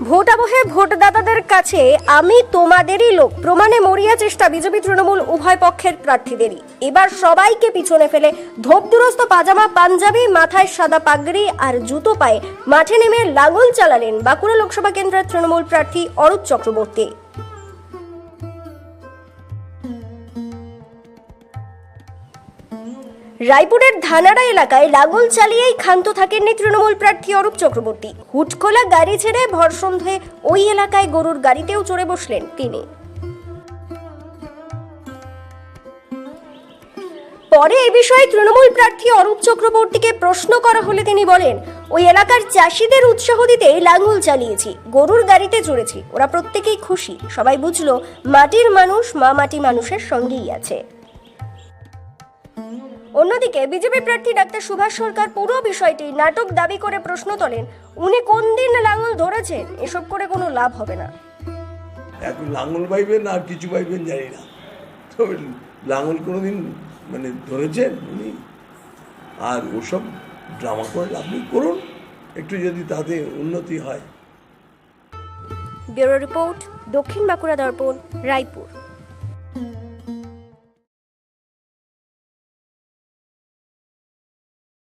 ভোটাবহে ভোটদাতাদের কাছে আমি তোমাদেরই লোক। প্রমাণে মরিয়া চেষ্টা বিজেপি তৃণমূল উভয় পক্ষের প্রার্থীদেরই। এবার সবাইকে পিছনে ফেলে ধোপদুরস্ত পাজামা, পাঞ্জাবি, মাথায় সাদা পাগড়ি আর জুতো পায়ে মাঠে নেমে লাঙল চালালেন বাঁকুড়া লোকসভা কেন্দ্রের তৃণমূল প্রার্থী অরূপ চক্রবর্তী। রায়পুরের ধানাড়া এলাকায় লাঙ্গল চালিয়েই ক্ষান্ত থাকেননি তৃণমূল প্রার্থী অরূপ চক্রবর্তী। হুটখোলা গাড়ি ছেড়ে ভর সন্ধ্যে ওই এলাকায় গরুর গাড়িতেও চড়ে বসলেন তিনি। পরে এ বিষয়ে তৃণমূল প্রার্থী অরূপ চক্রবর্তীকে প্রশ্ন করা হলে তিনি বলেন, ওই এলাকার চাষিদের উৎসাহ দিতে লাঙ্গল চালিয়েছি, গরুর গাড়িতে চড়েছি, ওরা প্রত্যেকেই খুশি, সবাই বুঝলো মাটির মানুষ মা মাটি মানুষের সঙ্গেই আছে। অন্যদিকে বিজেপি প্রার্থী ডাক্তার সুভাষ সরকার পুরো বিষয়টি নাটক দাবি করে প্রশ্ন তোলেন উনি কোন দিন লাঙল ধরেছেন? এসব করে কোনো লাভ হবে না। এখন লাঙল পাইবেন আর কিছু পাইবেন জানি না। তবে লাঙল কোনোদিন মানে ধরেছেন উনি? আর ওসব ড্রামা করে আপনি করুন একটু যদি তাতে উন্নতি হয়। ব্যুরো রিপোর্ট দক্ষিণ বাঁকুড়া দর্পণ রায়পুর।